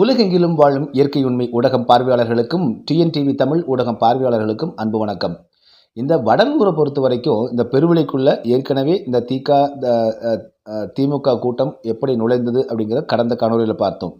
உலகெங்கிலும் வாழும் இயற்கை உண்மை ஊடகம் பார்வையாளர்களுக்கும் டிஎன்டிவி தமிழ் ஊடகம் பார்வையாளர்களுக்கும் அன்பு வணக்கம். இந்த வடலூரை பொறுத்த வரைக்கும் இந்த பெருவிலைக்குள்ளே ஏற்கனவே இந்த திக இந்த, திமுக கூட்டம் எப்படி நுழைந்தது அப்படிங்கிற கடந்த காணொலியில் பார்த்தோம்.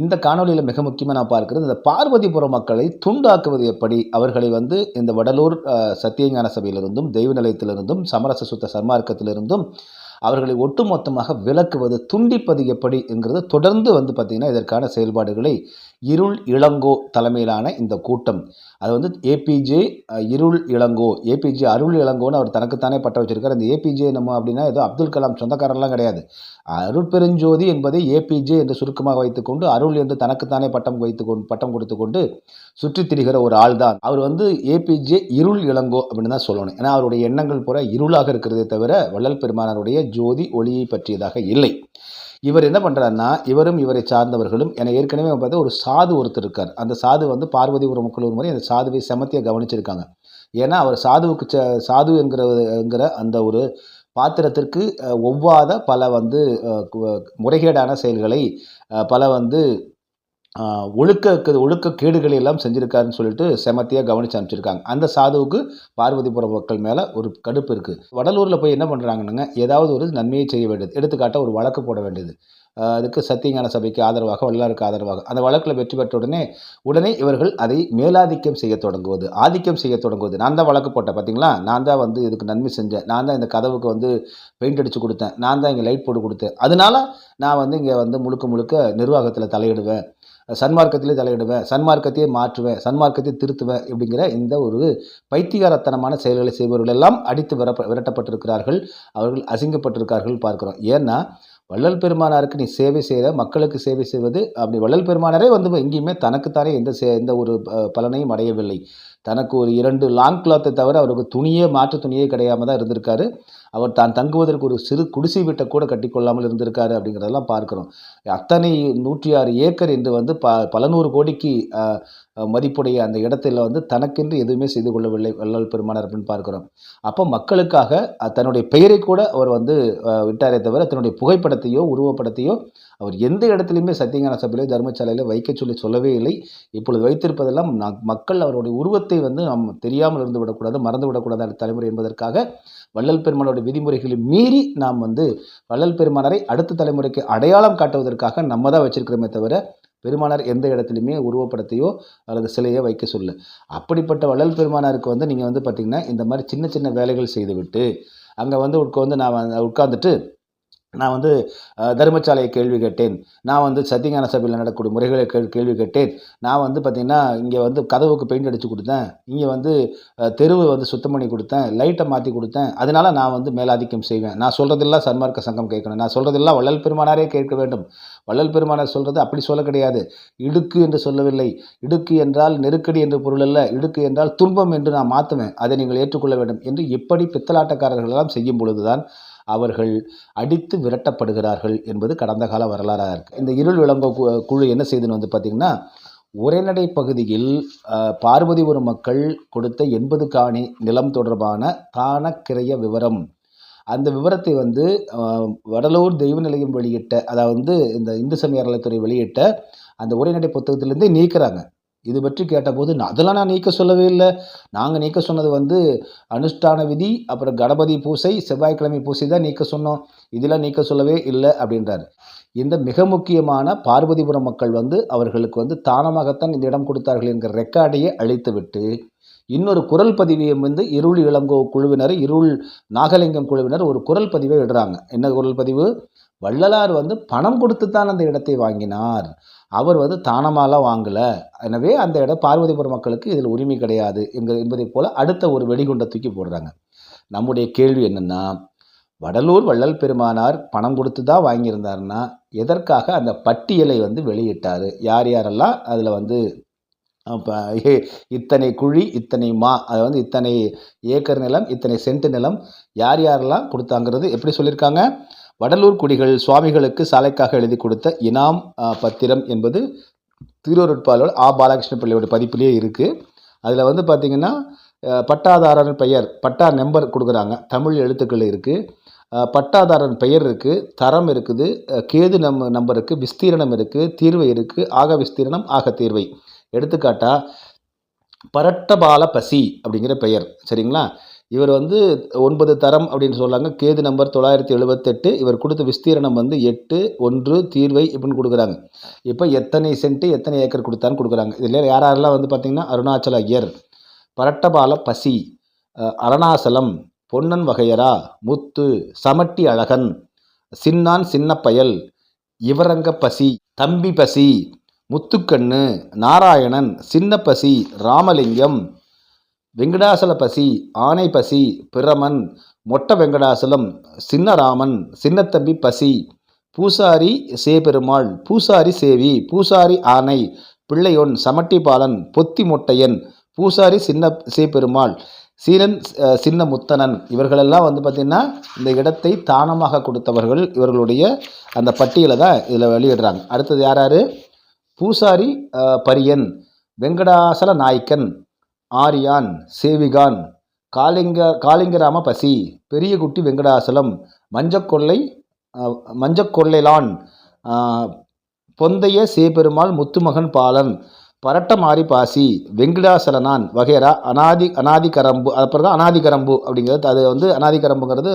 இந்த காணொலியில் மிக முக்கியமாக நான் பார்க்கிறது இந்த பார்வதிபுரம் மக்களை துண்டாக்குவது எப்படி? அவர்களை வந்து இந்த வடலூர் சத்தியஞான சபையிலிருந்தும் தெய்வ நிலையத்திலிருந்தும் சமரச சுத்த சன்மார்க்கத்திலிருந்தும் அவர்களை ஒட்டுமொத்தமாக விலக்குவது துண்டிப்பது எப்படி என்கிறது தொடர்ந்து வந்து பார்த்திங்கன்னா இதற்கான செயல்பாடுகளை இருள் இளங்கோ தலைமையிலான இந்த கூட்டம். அது வந்து ஏபிஜே இருள் இளங்கோ ஏபிஜே அருள் இளங்கோன்னு அவர் தனக்குத்தானே பட்டம் வச்சிருக்கார். அந்த ஏபிஜே நம்ம அப்படின்னா ஏதோ அப்துல் கலாம் சொந்தக்காரர்லாம் கிடையாது. அருள் பெருஞ்சோதி என்பதை ஏபிஜே என்று சுருக்கமாக வைத்துக்கொண்டு அருள் என்று தனக்குத்தானே பட்டம் வைத்து கொண்டு பட்டம் கொடுத்து கொண்டு சுற்றித் திரிகிற ஒரு ஆள் தான். அவர் வந்து ஏபிஜே இருள் இளங்கோ அப்படின்னு தான் சொல்லணும். ஏன்னா அவருடைய எண்ணங்கள் பூரா இருளாக இருக்கிறதே தவிர வள்ளல் பெருமானாருடைய ஜோதி ஒளியை பற்றியதாக இல்லை. இவர் என்ன பண்ணுறாருன்னா இவரும் இவரை சார்ந்தவர்களும் என ஏற்கனவே பார்த்தா ஒரு சாது ஒருத்தர் இருக்கார். அந்த சாது வந்து பார்வதிபுரம் மக்கள் ஒரு முறை அந்த சாதுவை செமத்திய கவனிச்சிருக்காங்க. ஏன்னா அவர் சாதுவுக்கு சாது என்கிற அந்த ஒரு பாத்திரத்திற்கு ஒவ்வாத பல வந்து முறைகேடான செயல்களை பல வந்து ஒழுக்க ஒழுக்க கேடுகளை எல்லாம் செஞ்சிருக்காருன்னு சொல்லிட்டு செமத்தியாக கவனிச்சு அனுப்பிச்சிருக்காங்க. அந்த சாதுவுக்கு பார்வதிபுரம் மக்கள் மேலே ஒரு கடுப்பு இருக்குது வடலூரில் போய் என்ன பண்ணுறாங்கன்னுங்க ஏதாவது ஒரு நன்மையை செய்ய வேண்டியது. எடுத்துக்காட்ட ஒரு வழக்கு போட வேண்டியது. அதுக்கு சத்தியஞான சபைக்கு ஆதரவாக வல்லாருக்கு ஆதரவாக. அந்த வழக்கில் வெற்றி பெற்ற உடனே உடனே இவர்கள் அதை மேலாதிக்கம் செய்ய தொடங்குவது ஆதிக்கம் செய்ய தொடங்குவது. நான் தான் வழக்கு போட்டேன் பார்த்தீங்களா நான் தான் வந்து இதுக்கு நன்மை செஞ்சேன். நான் தான் இந்த கதவுக்கு வந்து பெயிண்ட் அடித்து கொடுத்தேன். நான் தான் இங்கே லைட் போட்டு கொடுத்தேன். அதனால நான் வந்து இங்கே வந்து முழுக்க முழுக்க நிர்வாகத்தில் தலையிடுவேன். சன்மார்க்கத்திலே தலையிடுவேன் சன்மார்க்கத்தையே மாற்றுவேன் சன்மார்க்கத்தை திருத்துவேன் அப்படிங்கிற இந்த ஒரு பைத்தியகாரத்தனமான செயல்களை செய்பவர்கள் எல்லாம் அடித்து விரப்ப விரட்டப்பட்டிருக்கிறார்கள். அவர்கள் அசிங்கப்பட்டிருக்கார்கள் பார்க்கிறோம். ஏன்னா வள்ளல் பெருமானாருக்கு நீ சேவை செய்கிற மக்களுக்கு சேவை செய்வது அப்படி வள்ளல் பெருமானாரே வந்து எங்கேயுமே தனக்குத்தானே எந்த சே எந்த ஒரு பலனையும் அடையவில்லை. தனக்கு ஒரு இரண்டு லாங் கிளாத்தை தவிர அவருக்கு துணியே மாற்று துணியே கிடையாமல் தான் இருந்திருக்காரு. அவர் தான் தங்குவதற்கு ஒரு சிறு குடிசை வீட்டை கூட கட்டிக்கொள்ளாமல் இருந்திருக்காரு அப்படிங்கிறதெல்லாம் பார்க்குறோம். அத்தனை நூற்றி ஆறு ஏக்கர் என்று வந்து ப பல நூறு கோடிக்கு மதிப்புடைய அந்த இடத்துல வந்து தனக்கென்று எதுவுமே செய்து கொள்ளவில்லை வள்ளல் பெருமானார் அப்படின்னு பார்க்கிறோம். அப்போ மக்களுக்காக தன்னுடைய பெயரை கூட அவர் வந்து விட்டாரே தவிர தன்னுடைய புகைப்படத்தையோ உருவப்படத்தையோ அவர் எந்த இடத்துலையுமே சத்தியஞான சபையிலோ தர்மசாலையிலோ வைக்க சொல்லி சொல்லவே இல்லை. இப்பொழுது வைத்திருப்பதெல்லாம் மக்கள் அவருடைய உருவத்தை வந்து நாம் தெரியாமல் இருந்து விடக்கூடாது மறந்து விடக்கூடாது தலைமுறை என்பதற்காக வள்ளல் பெருமானோட விதிமுறைகளை மீறி நாம் வந்து வள்ளல் பெருமானரை அடுத்த தலைமுறைக்கு அடையாளம் காட்டுவதற்காக நம்ம தான் வச்சிருக்கிறோமே தவிர பெருமானார் எந்த இடத்துலையுமே உருவப்படத்தையோ அல்லது சிலையோ வைக்க சொல்ல அப்படிப்பட்ட வள்ளல் பெருமானாருக்கு வந்து நீங்கள் வந்து பார்த்தீங்கன்னா இந்த மாதிரி சின்ன சின்ன வேலைகள் செய்துவிட்டு அங்கே வந்து உட்காந்து நான் உட்காந்துட்டு நான் வந்து அஹ், தர்மசாலையை கேள்வி கேட்டேன். நான் வந்து சத்தியஞான சபையில் நடக்கக்கூடிய முறைகளை கேள் கேள்வி கேட்டேன். நான் வந்து பார்த்திங்கன்னா இங்கே வந்து கதவுக்கு பெயிண்ட் அடித்து கொடுத்தேன். இங்கே வந்து தெருவை வந்து சுத்தம் பண்ணி கொடுத்தேன். லைட்டை மாற்றி கொடுத்தேன். அதனால் நான் வந்து மேலாதிக்கம் செய்வேன். நான் சொல்கிறதெல்லாம் சன்மார்க்க சங்கம் கேட்கணும். நான் சொல்கிறதெல்லாம் வள்ளல் பெருமானாரே கேட்க வேண்டும். வள்ளல் பெருமானார் சொல்கிறது அப்படி சொல்ல கிடையாது. இடுக்கு என்று சொல்லவில்லை. இடுக்கு என்றால் நெருக்கடி என்று பொருள் அல்ல. இடுக்கு என்றால் துன்பம் என்று நான் மாற்றுவேன் அதை நீங்கள் ஏற்றுக்கொள்ள வேண்டும் என்று இப்படி பித்தலாட்டக்காரர்களெல்லாம் செய்யும் பொழுதுதான் அவர்கள் அடித்து விரட்டப்படுகிறார்கள் என்பது கடந்த கால வரலாறாக இருக்குது இந்த இருள் விளம்ப கு- குழு என்ன செய்துன்னு வந்து பார்த்திங்கன்னா உரைநடை பகுதியில் பார்வதிபுரம் மக்கள் கொடுத்த எண்பது காணி நிலம் தொடர்பான தானக்கிரைய விவரம். அந்த விவரத்தை வந்து வடலூர் தெய்வ நிலையம் வெளியிட்ட அதாவது வந்து இந்த இந்து சமய அறநிலைத்துறை வெளியிட்ட அந்த உரைநடை புத்தகத்திலேருந்தே நீக்கிறாங்க. இது பற்றி கேட்டபோது "நான் அதெல்லாம் நான் நீக்க சொல்லவே இல்லை. நாங்கள் நீக்க சொன்னது வந்து அனுஷ்டான விதி அப்புறம் கணபதி பூசை செவ்வாய்க்கிழமை பூசை தான் நீக்க சொன்னோம். இதெல்லாம் நீக்க சொல்லவே இல்லை அப்படின்றாரு. இந்த மிக முக்கியமான பார்வதிபுரம் மக்கள் வந்து அவர்களுக்கு வந்து தானமாகத்தான் இந்த இடம் கொடுத்தார்கள் என்கிற ரெக்கார்டையே அழித்துவிட்டு இன்னொரு குரல் பதிவையும் வந்து இருள் இளங்கோ குழுவினர் இருள் நாகலிங்கம் குழுவினர் ஒரு குரல் பதிவை விடுறாங்க. என்ன குரல் பதிவு? வள்ளலார் வந்து பணம் கொடுத்து தான் அந்த இடத்தை வாங்கினார். அவர் வந்து தானமாலாம் வாங்கலை. எனவே அந்த இடம் பார்வதிபுரம் மக்களுக்கு இதில் உரிமை கிடையாது என்கிற என்பதைப் போல் அடுத்த ஒரு வெடிகுண்டை தூக்கி போடுறாங்க. நம்முடைய கேள்வி என்னென்னா வடலூர் வள்ளல் பெருமானார் பணம் கொடுத்து தான் வாங்கியிருந்தாருன்னா எதற்காக அந்த பட்டியலை வந்து வெளியிட்டார்? யார் யாரெல்லாம் அதில் வந்து இப்போ இத்தனை குழி இத்தனை மா அது வந்து இத்தனை ஏக்கர் நிலம் இத்தனை சென்ட் நிலம் யார் யாரெல்லாம் கொடுத்தாங்கிறது எப்படி சொல்லியிருக்காங்க? வடலூர் குடிகள் சுவாமிகளுக்கு சாலைக்காக எழுதி கொடுத்த இனாம் பத்திரம் என்பது திருவருட்பாலோட ஆ. பாலகிருஷ்ண பிள்ளையோட பதிப்பிலேயே இருக்குது அதில் வந்து பார்த்திங்கன்னா பட்டாதாரன் பெயர் பட்டா நம்பர் கொடுக்குறாங்க. தமிழ் எழுத்துக்கள் இருக்குது பட்டாதாரன் பெயர் இருக்குது தரம் இருக்குது கேது நம் நம்பர் இருக்குது விஸ்தீரணம் இருக்குது தீர்வை இருக்குது ஆக விஸ்தீரணம் ஆக தீர்வை. எடுத்துக்காட்டா பரட்டபால பசி அப்படிங்கிற பெயர் சரிங்களா? இவர் வந்து ஒன்பது தரம் அப்படின்னு சொல்கிறாங்க கேது நம்பர் தொள்ளாயிரத்தி எழுபத்தெட்டு இவர் கொடுத்த விஸ்தீரணம் வந்து எட்டு ஒன்று தீர்வை இப்படின்னு கொடுக்குறாங்க. இப்போ எத்தனை சென்ட்டு எத்தனை ஏக்கர் கொடுத்தான்னு கொடுக்குறாங்க. இதில் யார் யாரெல்லாம் வந்து பார்த்திங்கன்னா அருணாச்சல ஐயர் பரட்டபால பசி அரணாசலம் பொன்னன் வகையரா முத்து சமட்டி அழகன் சின்னான் சின்னப்பயல் இவரங்க பசி தம்பி பசி முத்துக்கண்ணு நாராயணன் சின்ன பசி ராமலிங்கம் வெங்கடாசல பசி ஆனை பசி பிரமன் மொட்ட வெங்கடாசலம் சின்னராமன் சின்னத்தம்பி பசி பூசாரி சேபெருமாள் பூசாரி சேவி பூசாரி ஆனை பிள்ளையொன் சமட்டிபாலன் பொத்தி மொட்டையன் பூசாரி சின்ன சேபெருமாள் சீரன் சின்ன முத்தனன் இவர்களெல்லாம் வந்து பார்த்திங்கன்னா இந்த இடத்தை தானமாக கொடுத்தவர்கள் இவர்களுடைய அந்த பட்டியலை தான் இதில் வெளியிடுறாங்க. அடுத்தது யார் யார்? பூசாரி பரியன் வெங்கடாசல நாய்க்கன் ஆரியான் சேவிகான் காளிங்க காளிங்கராம பசி பெரியகுட்டி வெங்கடாசலம் மஞ்சக்கொள்ளை மஞ்சக்கொள்ளைலான் பொந்தைய சேபெருமாள் முத்துமகன் பாலன் பரட்டமாரி பாசி வெங்கடாசலனான் வகைரா அனாதி அனாதிகரம்பு அப்புறம் தான் அனாதிகரம்பு அப்படிங்கிறது அது வந்து அனாதிகரம்புங்கிறது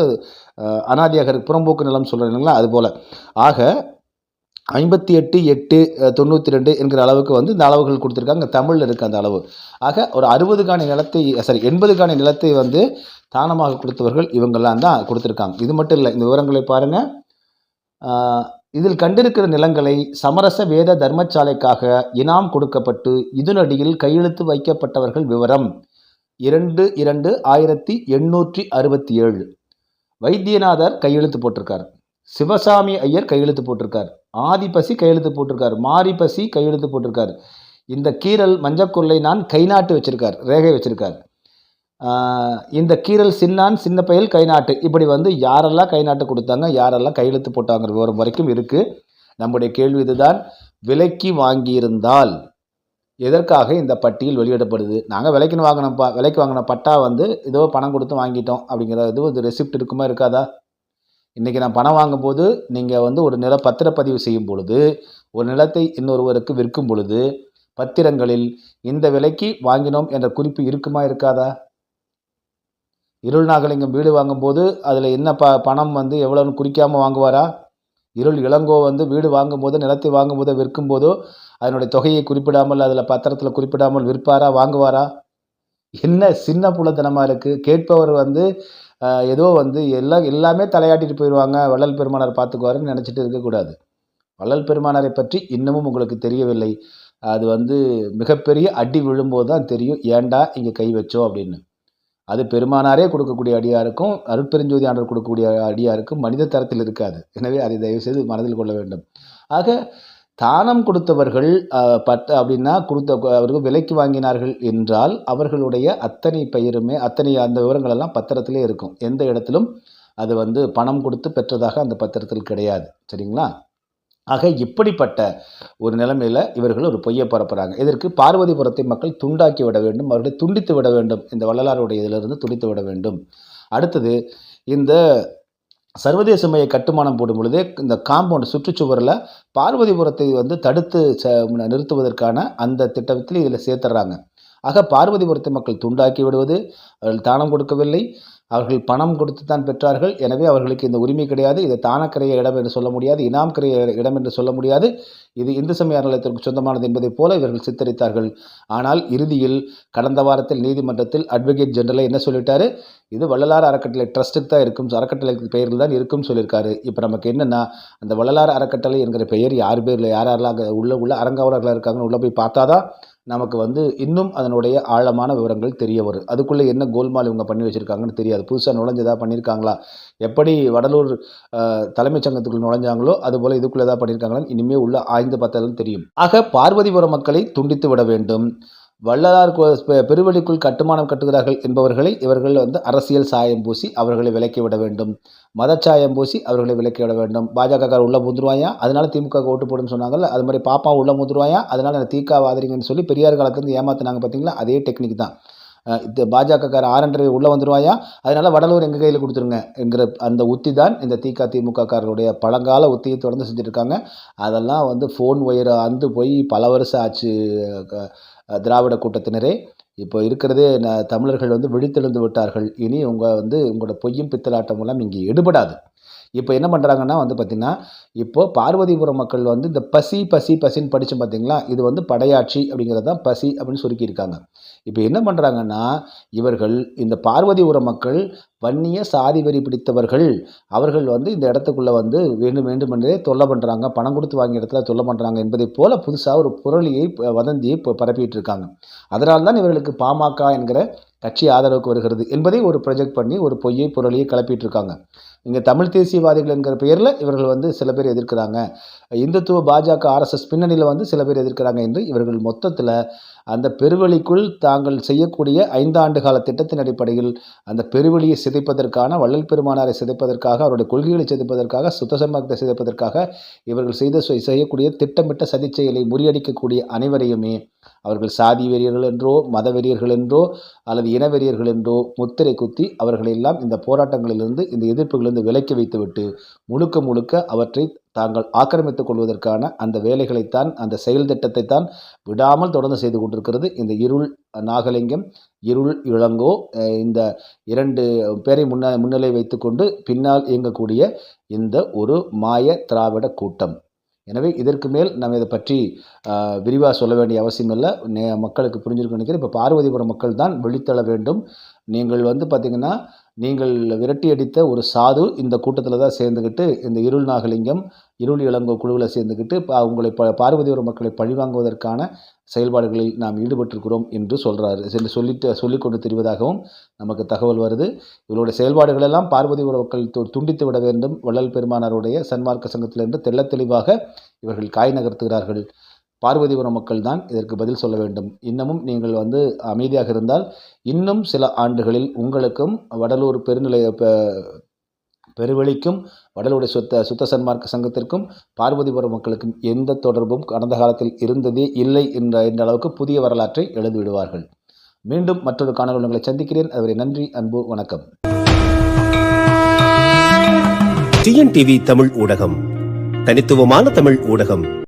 அனாதியாக புறம்போக்கு நிலம் சொல்கிறேன் இல்லைங்களா அது போல் ஆக ஐம்பத்தி எட்டு எட்டு தொண்ணூற்றி ரெண்டு என்கிற அளவுக்கு வந்து இந்த அளவுகள் கொடுத்துருக்காங்க. தமிழில் இருக்குது அந்த அளவு. ஆக ஒரு அறுபது காணி நிலத்தை சாரி எண்பது காணி நிலத்தை வந்து தானமாக கொடுத்தவர்கள் இவங்கெல்லாம் தான் கொடுத்துருக்காங்க. இது மட்டும் இல்லை இந்த விவரங்களை பாருங்கள் இதில் கண்டிருக்கிற நிலங்களை சமரச வேத தர்மசாலைக்காக இனாம் கொடுக்கப்பட்டு இதனடியில் கையெழுத்து வைக்கப்பட்டவர்கள் விவரம். இரண்டு இரண்டு ஆயிரத்தி எண்ணூற்றி அறுபத்தி ஏழு. வைத்தியநாதர் கையெழுத்து போட்டிருக்கார். சிவசாமி ஐயர் கையெழுத்து போட்டிருக்கார். ஆதி பசி கையெழுத்து போட்டிருக்காரு. மாரி பசி கையெழுத்து போட்டிருக்கார். இந்த கீரல் மஞ்சக்குள்ளை நான் கை நாட்டு வச்சிருக்கார். ரேகை வச்சிருக்கார். இந்த கீரல் சின்னான் சின்ன பயல் கை நாட்டு. இப்படி வந்து யாரெல்லாம் கை நாட்டு கொடுத்தாங்க யாரெல்லாம் கையெழுத்து போட்டாங்கிற விவரம் வரைக்கும் இருக்குது நம்முடைய கேள்வி இதுதான். விலைக்கு வாங்கியிருந்தால் எதற்காக இந்த பட்டியல் வெளியிடப்படுது? நாங்கள் விலைக்குன்னு வாங்கினப்பா விலைக்கு வாங்கின பட்டா வந்து ஏதோ பணம் கொடுத்து வாங்கிட்டோம் அப்படிங்கிற இது ஒரு ரெசிப்ட் இருக்குமா இருக்காதா? இன்றைக்கி நான் பணம் வாங்கும்போது நீங்கள் வந்து ஒரு நில பத்திரப்பதிவு செய்யும் பொழுது ஒரு நிலத்தை இன்னொருவருக்கு விற்கும் பொழுது பத்திரங்களில் இந்த விலைக்கு வாங்கினோம் என்ற குறிப்பு இருக்குமா இருக்காதா? இருள் நாகலிங்கம் வீடு வாங்கும்போது அதில் என்ன ப பணம் வந்து எவ்வளோன்னு குறிக்காமல் வாங்குவாரா? இருள் இளங்கோ வந்து வீடு வாங்கும்போது நிலத்தை வாங்கும்போதோ விற்கும்போதோ அதனுடைய தொகையை குறிப்பிடாமல் அதில் பத்திரத்தில் குறிப்பிடாமல் விற்பாரா வாங்குவாரா? என்ன சின்ன புலத்தனமாக இருக்குது கேட்பவர் வந்து ஏதோ வந்து எல்லாம் எல்லாமே தலையாட்டிட்டு போயிடுவாங்க. வள்ளல் பெருமானார் பார்த்துக்குவாருன்னு நினச்சிட்டு இருக்கக்கூடாது வள்ளல் பெருமானாரை பற்றி இன்னமும் உங்களுக்கு தெரியவில்லை. அது வந்து மிகப்பெரிய அடி விழும்போது தான் தெரியும். ஏன்டா இங்கே கை வச்சோம் அப்படின்னு. அது பெருமானாரே கொடுக்கக்கூடிய அடியாருக்கும் அருட்பெருஞ்சோதி ஆண்டர் கொடுக்கக்கூடிய அடியாருக்கும் மனித தரத்தில் இருக்காது. எனவே அதை தயவு செய்து மனதில் கொள்ள வேண்டும். ஆக தானம் கொடுத்தவர்கள் பட்ட அப்படின்னா கொடுத்த அவர்கள் விலைக்கு வாங்கினார்கள் என்றால் அவர்களுடைய அத்தனை பெயருமே அத்தனை அந்த விவரங்கள் எல்லாம் பத்திரத்திலே இருக்கும். எந்த இடத்திலும் அது வந்து பணம் கொடுத்து பெற்றதாக அந்த பத்திரத்தில் கிடையாது. சரிங்களா? ஆக இப்படிப்பட்ட ஒரு நிலைமையில் இவர்கள் ஒரு பொய்யை பரப்புகிறாங்க இதற்கு பார்வதிபுரத்தை மக்கள் துண்டாக்கி விட வேண்டும் அவர்களை துண்டித்து விட வேண்டும். இந்த வள்ளலாருடைய இதிலிருந்து துண்டித்து விட வேண்டும். அடுத்தது இந்த சர்வதேச மைய கட்டுமானம் போடும் பொழுதே இந்த காம்பவுண்ட் சுற்றுச்சுவரில் பார்வதிபுரத்தை வந்து தடுத்து ச நிறுத்துவதற்கான அந்த திட்டத்தில் இதில் சேர்த்துறாங்க. ஆக பார்வதிபுரத்தை மக்கள் துண்டாக்கி விடுவது அவர்கள் தானம் கொடுக்கவில்லை அவர்கள் பணம் கொடுத்து தான் பெற்றார்கள். எனவே அவர்களுக்கு இந்த உரிமை கிடையாது. இது தானக்கரைய இடம் என்று சொல்ல முடியாது இனாம் கரைய இடம் என்று சொல்ல முடியாது. இது இந்து சமய அறநிலையத்திற்கு சொந்தமானது என்பதைப் போல இவர்கள் சித்தரித்தார்கள். ஆனால் இறுதியில் கடந்த வாரத்தில் நீதிமன்றத்தில் அட்வொகேட் ஜெனரலை என்ன சொல்லிட்டாரு? இது வள்ளலார் அறக்கட்டளை ட்ரஸ்ட்டுக்கு தான் இருக்கும். அறக்கட்டளை பெயரில் தான் இருக்கும்னு சொல்லியிருக்காரு. இப்போ நமக்கு என்னென்னா அந்த வள்ளலார் அறக்கட்டளை என்கிற பெயர் யார் பேரில் யார் யாரெல்லாம் அங்கே உள்ள உள்ள அறங்காவலர்களாக இருக்காங்கன்னு உள்ளே போய் பார்த்தா தான் நமக்கு வந்து இன்னும் அதனுடைய ஆழமான விவரங்கள் தெரிய வரும். அதுக்குள்ளே என்ன கோல்மால் இவங்க பண்ணி வச்சுருக்காங்கன்னு தெரியாது. புதுசாக நுழைஞ்சதாக பண்ணியிருக்காங்களா? எப்படி வடலூர் தலைமைச் சங்கத்துக்குள்ள நுழைஞ்சாங்களோ அதுபோல் இதுக்குள்ளே தான் பண்ணியிருக்காங்களான்னு இனிமேல் உள்ள ஆய்ந்து பார்த்தாலும் தெரியும். ஆக பார்வதிபுரம் மக்களை துண்டித்து விட வேண்டும். வள்ளலார் கோ- பெருவெளிக்குள் கட்டுமானம் கட்டுகிறார்கள் என்பவர்களை இவர்கள் வந்து அரசியல் சாயம் பூசி அவர்களை விலக்கிவிட வேண்டும். மதச்சாயம் பூசி அவர்களை விலக்கிவிட வேண்டும். பாஜக உள்ள முந்துருவாயா? அதனால திமுக ஓட்டு போடுன்னு சொன்னாங்கல்ல? அது மாதிரி பாப்பா உள்ள முந்துருவாயா? அதனால தீகா வாதிரிங்கன்னு சொல்லி பெரியார் காலத்துலேருந்து ஏமாத்தினாங்க பார்த்தீங்களா அதே டெக்னிக் தான். இது இந்த பாஜகக்கார ஆரண்டரை உள்ளே வந்துருவாயா? அதனால வடலூர் எங்கள் கையில் கொடுத்துருங்க என்கிற அந்த உத்தி தான் இந்த திக திமுகக்காரருடைய பழங்கால உத்தியை தொடர்ந்து செஞ்சுட்டு இருக்காங்க. அதெல்லாம் வந்து ஃபோன் ஒயர் அந்து போய் பல வருஷம் ஆச்சு. திராவிட கூட்டத்தினரே இப்போ இருக்கிறதே தமிழர்கள் வந்து விழித்தெழுந்து விட்டார்கள். இனி உங்கள் வந்து உங்களோட பொய்யும் பித்தலாட்டமெல்லாம் இங்கே எடுபடாது. இப்போ என்ன பண்ணுறாங்கன்னா வந்து பார்த்திங்கன்னா இப்போ பார்வதிபுரம் மக்கள் வந்து இந்த பசி பசி பசின்னு படித்தோம் பார்த்திங்களா இது வந்து படையாட்சி அப்படிங்கிறது தான் பசி அப்படின்னு சுருக்கியிருக்காங்க. இப்போ என்ன பண்ணுறாங்கன்னா இவர்கள் இந்த பார்வதிபுரம் மக்கள் வன்னிய சாதி வரி பிடித்தவர்கள் அவர்கள் வந்து இந்த இடத்துக்குள்ளே வந்து வேண்டும் வேண்டுமென்றே தொல்லை பண்ணுறாங்க பணம் கொடுத்து வாங்கிய இடத்துல தொல்லை பண்ணுறாங்க என்பதைப் போல் புதுசாக ஒரு புரளியை வதந்தியை இப்போ பரப்பிட்டு இருக்காங்க அதனால தான் இவர்களுக்கு பாமக என்கிற கட்சி ஆதரவுக்கு வருகிறது என்பதை ஒரு ப்ரொஜெக்ட் பண்ணி ஒரு பொய்யை புரளியை கிளப்பிட்டு இருக்காங்க இங்கே தமிழ் தேசியவாதிகள் என்கிற பெயரில் இவர்கள் வந்து சில பேர் எதிர்க்கிறாங்க. இந்துத்துவ பாஜக ஆர்எஸ்எஸ் பின்னணியில் வந்து சில பேர் எதிர்க்கிறாங்க என்று இவர்கள் மொத்தத்தில் அந்த பெருவெளிக்குள் தாங்கள் செய்யக்கூடிய ஐந்தாண்டு கால திட்டத்தின் அடிப்படையில் அந்த பெருவெளியை சிதைப்பதற்கான வள்ளல் பெருமானாரை சிதைப்பதற்காக அவருடைய கொள்கைகளை சிதைப்பதற்காக சுத்த சுத்தசன்மார்க்கத்தை சிதைப்பதற்காக இவர்கள் செய்த செய்யக்கூடிய திட்டமிட்ட சதி செயலை முறியடிக்கக்கூடிய அனைவரையுமே அவர்கள் சாதி வெறியர்கள் என்றோ மத வெறியர்கள் என்றோ அல்லது இன வெறியர்கள் என்றோ முத்திரை குத்தி அவர்களெல்லாம் இந்த போராட்டங்களிலிருந்து இந்த எதிர்ப்புகளிலிருந்து விலக்கி வைத்துவிட்டு முழுக்க முழுக்க அவற்றை தாங்கள் ஆக்கிரமித்துக் கொள்வதற்கான அந்த வேலைகளைத்தான் அந்த செயல் திட்டத்தைத்தான் விடாமல் தொடர்ந்து செய்து கொண்டிருக்கிறது. இந்த இருள் நாகலிங்கம் இருள் இளங்கோ இந்த இரண்டு பேரை முன்ன முன்னிலை வைத்துக்கொண்டு பின்னால் இயங்கக்கூடிய இந்த ஒரு மாய திராவிட கூட்டம். எனவே இதற்கு மேல் நம்ம இதை பற்றி விரிவாக சொல்ல வேண்டிய அவசியம் இல்லை நே மக்களுக்கு புரிஞ்சிருக்கும் நினைக்கிறேன். இப்போ பார்வதிபுரம் மக்கள் தான் வெளித்தள வேண்டும். நீங்கள் வந்து பார்த்திங்கன்னா நீங்கள் விரட்டி அடித்த ஒரு சாது இந்த கூட்டத்தில் தான் சேர்ந்துக்கிட்டு இந்த இருள் நாகலிங்கம் இருள் இளங்கோ குழுவில் சேர்ந்துக்கிட்டு பா- உங்களை ப பார்வதியோர மக்களை பழிவாங்குவதற்கான செயல்பாடுகளில் நாம் ஈடுபட்டிருக்கிறோம் என்று சொல்கிறாரு என்று சொல்லிட்டு சொல்லிக்கொண்டு தெரிவதாகவும் நமக்கு தகவல் வருது. இவருடைய செயல்பாடுகளெல்லாம் பார்வதி மக்கள் துண்டித்து விட வேண்டும். வள்ளல் பெருமானாருடைய சன்மார்க்க சங்கத்திலிருந்து தெள்ள தெளிவாக இவர்கள் காய் நகர்த்துகிறார்கள். பார்வதிபுரம் மக்கள் தான் இதற்கு பதில் சொல்ல வேண்டும். இன்னமும் நீங்கள் வந்து அமைதியாக இருந்தால் இன்னும் சில ஆண்டுகளில் உங்களுக்கும் வடலூர் பெருநிலைய பெ- பெருவெளிக்கும் வடலூருடைய சுத்த சுத்த சன்மார்க்க சங்கத்திற்கும் பார்வதிபுரம் மக்களுக்கும் எந்த தொடர்பும் கடந்த காலத்தில் இருந்ததே இல்லை என்ற என்ற அளவுக்கு புதிய வரலாற்றை எழுதிவிடுவார்கள் மீண்டும் மற்றொரு காணொலி உங்களை சந்திக்கிறேன். அதுவரை நன்றி அன்பு வணக்கம். டிஎன்டிவி தமிழ் ஊடகம். தனித்துவமான தமிழ் ஊடகம்.